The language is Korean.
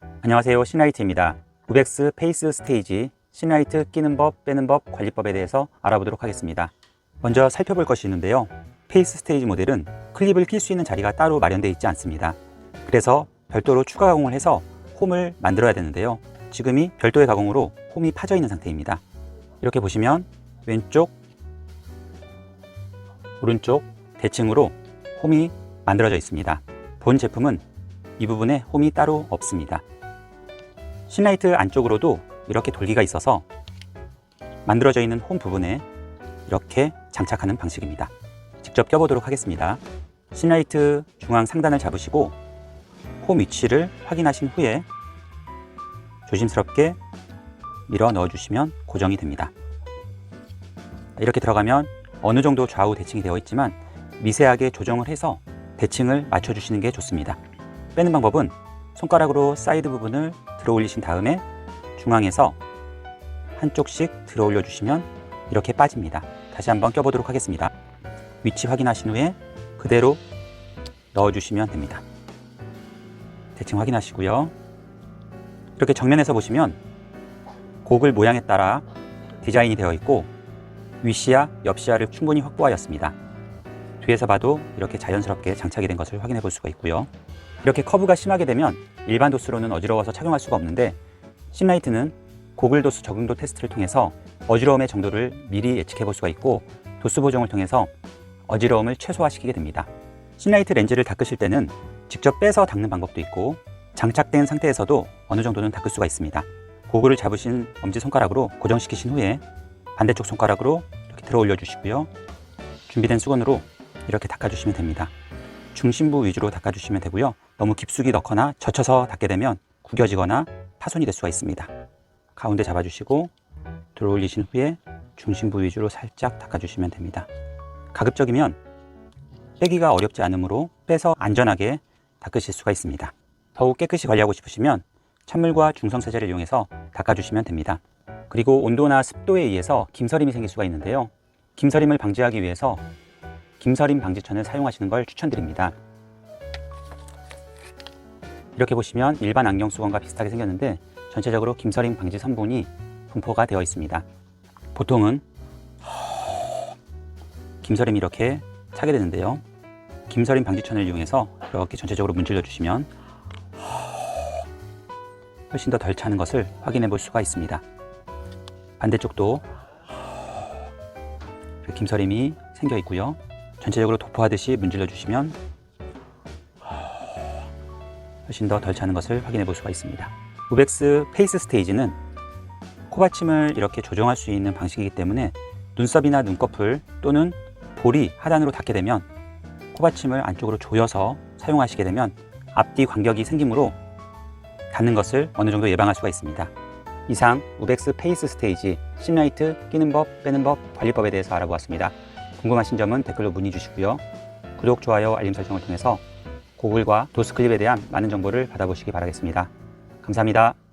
안녕하세요 신라이트입니다. 우벡스 페이스 스테이지 신라이트 끼는 법 빼는 법 관리법에 대해서 알아보도록 하겠습니다. 먼저 살펴볼 것이 있는데요. 페이스 스테이지 모델은 클립을 낄 수 있는 자리가 따로 마련되어 있지 않습니다. 그래서 별도로 추가 가공을 해서 홈을 만들어야 되는데요. 지금이 별도의 가공으로 홈이 파져 있는 상태입니다. 이렇게 보시면 왼쪽 오른쪽 대칭으로 홈이 만들어져 있습니다. 본 제품은 이 부분에 홈이 따로 없습니다 신라이트 안쪽으로도 이렇게 돌기가 있어서 만들어져 있는 홈 부분에 이렇게 장착하는 방식입니다. 직접 껴보도록 하겠습니다. 신라이트 중앙 상단을 잡으시고 홈 위치를 확인하신 후에 조심스럽게 밀어 넣어주시면 고정이 됩니다. 이렇게 들어가면 어느 정도 좌우 대칭이 되어 있지만 미세하게 조정을 해서 대칭을 맞춰주시는 게 좋습니다. 빼는 방법은 손가락으로 사이드 부분을 들어 올리신 다음에 중앙에서 한쪽씩 들어 올려 주시면 이렇게 빠집니다. 다시 한번 껴보도록 하겠습니다. 위치 확인하신 후에 그대로 넣어 주시면 됩니다. 대칭 확인하시고요. 이렇게 정면에서 보시면 고글 모양에 따라 디자인이 되어 있고 윗시야, 옆시야를 충분히 확보하였습니다. 뒤에서 봐도 이렇게 자연스럽게 장착이 된 것을 확인해 볼 수가 있고요. 이렇게 커브가 심하게 되면 일반 도수로는 어지러워서 착용할 수가 없는데 신라이트는 고글 도수 적응도 테스트를 통해서 어지러움의 정도를 미리 예측해 볼 수가 있고 도수 보정을 통해서 어지러움을 최소화시키게 됩니다. 신라이트 렌즈를 닦으실 때는 직접 빼서 닦는 방법도 있고 장착된 상태에서도 어느 정도는 닦을 수가 있습니다. 고글을 잡으신 엄지손가락으로 고정시키신 후에 반대쪽 손가락으로 이렇게 들어 올려 주시고요. 준비된 수건으로 이렇게 닦아주시면 됩니다. 중심부 위주로 닦아주시면 되고요. 너무 깊숙이 넣거나 젖혀서 닦게 되면 구겨지거나 파손이 될 수가 있습니다. 가운데 잡아주시고 들어 올리신 후에 중심부 위주로 살짝 닦아주시면 됩니다. 가급적이면 빼기가 어렵지 않으므로 빼서 안전하게 닦으실 수가 있습니다. 더욱 깨끗이 관리하고 싶으시면 찬물과 중성세제를 이용해서 닦아주시면 됩니다. 그리고 온도나 습도에 의해서 김서림이 생길 수가 있는데요. 김서림을 방지하기 위해서 김서림 방지천을 사용하시는 걸 추천드립니다. 이렇게 보시면 일반 안경 수건과 비슷하게 생겼는데 전체적으로 김서림 방지 성분이 분포가 되어 있습니다. 보통은 김서림이 이렇게 차게 되는데요. 김서림 방지천을 이용해서 이렇게 전체적으로 문질러 주시면 훨씬 더 덜 차는 것을 확인해 볼 수가 있습니다. 반대쪽도 김서림이 생겨 있고요. 전체적으로 도포하듯이 문질러 주시면 훨씬 더 덜 차는 것을 확인해 볼 수가 있습니다. 우벡스 페이스 스테이지는 코받침을 이렇게 조정할 수 있는 방식이기 때문에 눈썹이나 눈꺼풀 또는 볼이 하단으로 닿게 되면 코받침을 안쪽으로 조여서 사용하시게 되면 앞뒤 간격이 생기므로 닿는 것을 어느 정도 예방할 수가 있습니다. 이상 우벡스 페이스 스테이지 신라이트 끼는 법 빼는 법 관리법에 대해서 알아보았습니다. 궁금하신 점은 댓글로 문의 주시고요. 구독, 좋아요, 알림 설정을 통해서 고글과 도스클립에 대한 많은 정보를 받아보시기 바라겠습니다. 감사합니다.